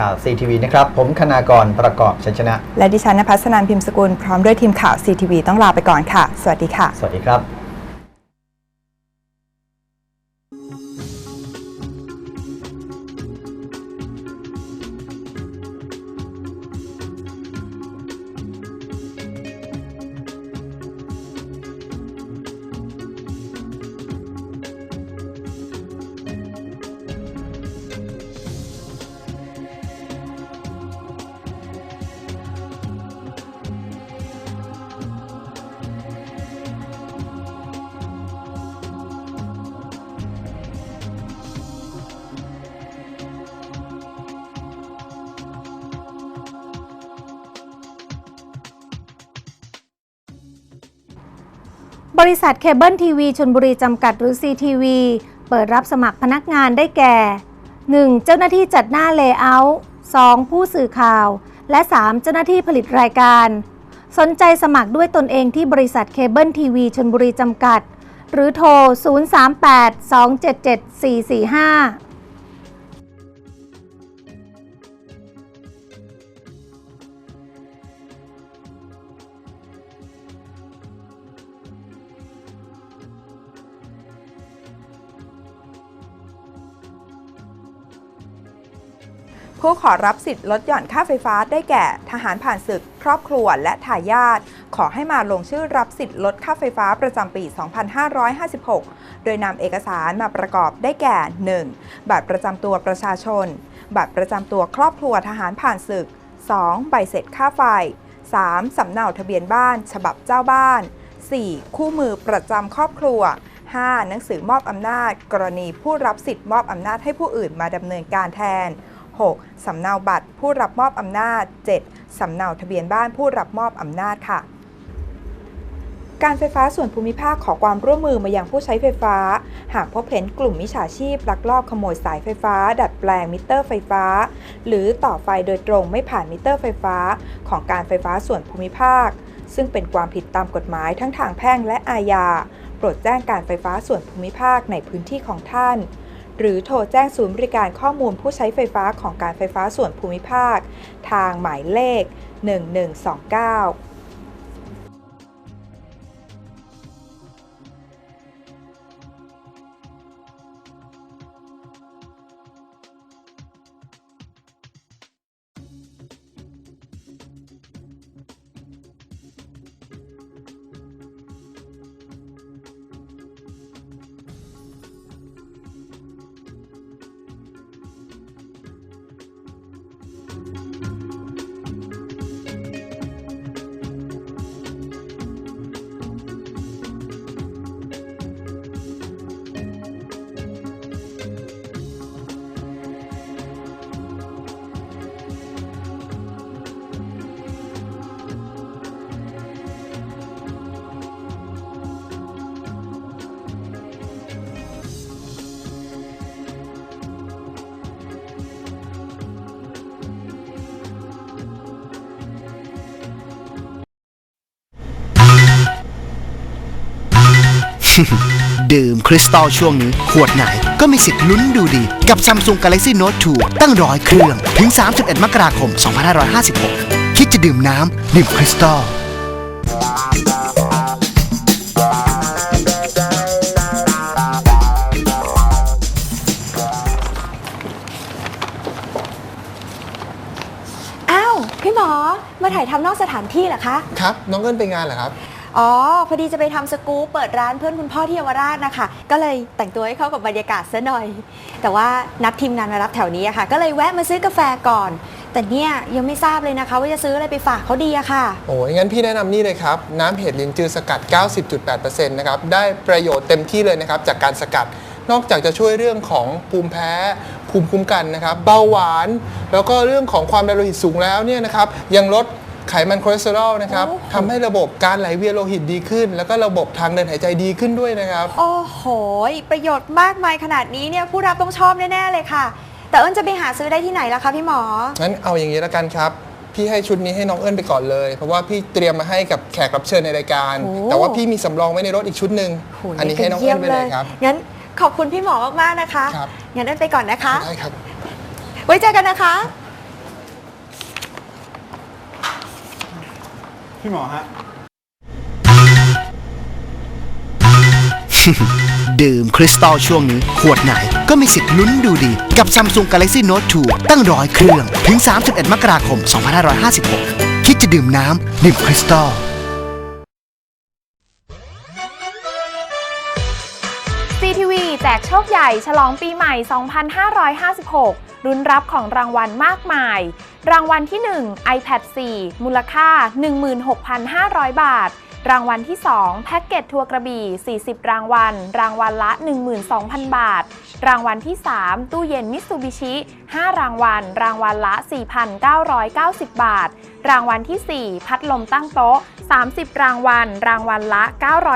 ข่าว CTV นะครับ ผมคณากรประกอบชัยชนะ และดิฉันนภัสสนันพิมพ์สกุล พร้อมด้วยทีมข่าว CTV ต้องลาไปก่อนค่ะ สวัสดีค่ะ สวัสดีครับ บริษัทเคเบิลทีวีชนบุรีจำกัดหรือ CTV เปิดรับสมัครพนักงานได้แก่ 1. เจ้าหน้าที่จัดหน้าเลเยอร์ 2. ผู้สื่อข่าว และ 3. เจ้าหน้าที่ผลิตรายการ สนใจสมัครด้วยตนเองที่บริษัทเคเบิลทีวีชนบุรีจำกัด หรือโทร 038 277 445 ผู้ขอรับสิทธิ์ลดหย่อนค่าไฟฟ้าได้แก่ ทหารผ่านศึก ครอบครัว และทายาทขอให้มาลงชื่อรับสิทธิ์ลดค่าไฟฟ้าประจำปี 2556 โดยนำเอกสารมาประกอบได้แก่ 1. บัตรประจำตัวประชาชน บัตรประจำตัวครอบครัวทหารผ่านศึก 2. ใบเสร็จค่าไฟ 3. สำเนาทะเบียนบ้าน ฉบับเจ้าบ้าน 4. คู่มือประจำครอบครัว 5. หนังสือมอบอำนาจ กรณีผู้รับสิทธิ์มอบอำนาจให้ผู้อื่นมาดำเนินการแทน 6. สำเนาบัตรผู้รับมอบอำนาจ 7. สำเนาทะเบียนบ้านผู้รับมอบอำนาจค่ะการไฟฟ้าส่วนภูมิภาคขอความร่วมมือมายังผู้ใช้ไฟฟ้า หากพบเห็นกลุ่มมิจฉาชีพลักลอบขโมยสายไฟฟ้า ดัดแปลงมิเตอร์ไฟฟ้า หรือต่อไฟโดยตรงไม่ผ่านมิเตอร์ไฟฟ้า ของการไฟฟ้าส่วนภูมิภาค ซึ่งเป็นความผิดตามกฎหมายทั้งทางแพ่งและอาญา โปรดแจ้งการไฟฟ้าส่วนภูมิภาคในพื้นที่ของท่าน หรือโทรแจ้งศูนย์บริการข้อมูลผู้ใช้ไฟฟ้าของการไฟฟ้าส่วนภูมิภาค ทางหมายเลข 1129 ดื่มคริสตัลช่วงนี้ ขวดไหนก็มีสิทธิ์ลุ้นดูดี กับ Samsung Galaxy Note 2 ตั้งร้อยเครื่อง ถึง 31 มกราคม 2556 คิดจะดื่มน้ำดื่มคริสตัลอ้าว พี่หมอ มาถ่ายทำนอกสถานที่เหรอคะ ครับ น้องเอิญไปงานเหรอครับ อ๋อ พอดีจะไปทำสกู๊ปเปิดร้านเพื่อนคุณพ่อที่เยาวราชนะคะ ก็เลยแต่งตัวให้เข้ากับบรรยากาศซะหน่อย แต่ว่านัดทีมงานมารับแถวนี้อะค่ะ ก็เลยแวะมาซื้อกาแฟก่อน แต่เนี่ยยังไม่ทราบเลยนะคะ ว่าจะซื้ออะไรไปฝากเขาดีอะค่ะ โอ้ยงั้นพี่แนะนำนี่เลยครับ น้ำเห็ดลินจือสกัด 90.8%นะครับ ได้ประโยชน์เต็มที่เลยนะครับ จากการสกัด นอกจากจะช่วยเรื่องของภูมิแพ้ ภูมิคุ้มกันนะครับ เบาหวาน แล้วก็เรื่องของความดันโลหิตสูงแล้วเนี่ยนะครับ ยังลด ไขมันคอเลสเตอรอลนะครับโอ้โหทำให้ระบบการไหลเวียนโลหิตดีขึ้น แล้วก็ระบบทางเดินหายใจดีขึ้นด้วยนะครับ โอ้โห ประโยชน์มากมายขนาดนี้เนี่ยผู้รับต้องชอบแน่ ๆ เลยค่ะ แต่เอิญจะไปหาซื้อได้ที่ไหนล่ะคะพี่หมอ งั้นเอาอย่างนี้แล้วกันครับพี่ให้ชุดนี้ให้น้องเอิญไปก่อนเลย เพราะว่าพี่เตรียมมาให้กับแขกรับเชิญในรายการโอ้แต่ว่าพี่มีสำรองไว้ในรถอีกชุดหนึ่งโหอันนี้ให้น้องเอิญไปเลยครับงั้นขอบคุณพี่หมอมากๆนะคะครับงั้นเอิญไปก่อนนะคะได้ครับไว้เจอกันนะคะ พี่หมอฮะ ดื่มคริสตัลช่วงนี้ ขวดไหนก็มีสิทธิ์ลุ้นดูดี กับ Samsung Galaxy Note 2 ตั้งร้อยเครื่อง ถึง 31 มกราคม 2556 คิดจะดื่มน้ำ ดื่มคริสตัล CTV แจกโชคใหญ่ ฉลองปีใหม่ 2556 รุนรับของรางวัลมากมาย รางวัลที่ 1 iPad 4 มูลค่า 16,500 บาท รางวัลที่ 2 แพ็กเกจทัวร์กระบี่ 40 รางวัล รางวัลละ 12,000 บาท รางวัลที่ 3 ตู้เย็นมิตซูบิชิ 5 รางวัล รางวัลละ 4,990 บาท รางวัลที่ 4 พัดลมตั้งโต๊ะ 30 รางวัล รางวัลละ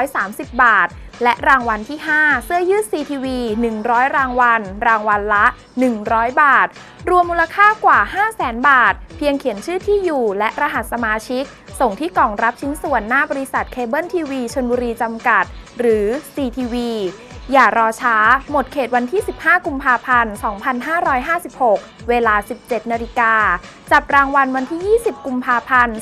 930 บาท และรางวัลที่ 5 เสื้อยืด CTV 100 รางวัล รางวัลละ 100 บาท รวมมูลค่ากว่า 500,000 บาท เพียงเขียนชื่อที่อยู่และรหัสสมาชิก ส่งที่กล่องรับชิ้นส่วนหน้าบริษัทเคเบิลทีวีชนบุรีจำกัด หรือ CTV อย่ารอช้า หมดเขตวันที่ 15 กุมภาพันธ์ 2556 เวลา 17 นาฬิกา จับรางวัลวันที่ 20 กุมภาพันธ์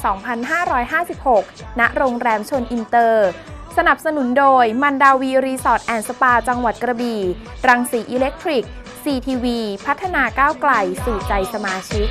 2556 ณ โรงแรมชนอินเตอร์ สนับสนุนโดยมันดาวีรีสอร์ทแอนด์สปาจังหวัดกระบี่ รังสีอิเล็กทริก CTV พัฒนาก้าวไกลสู่ใจสมาชิก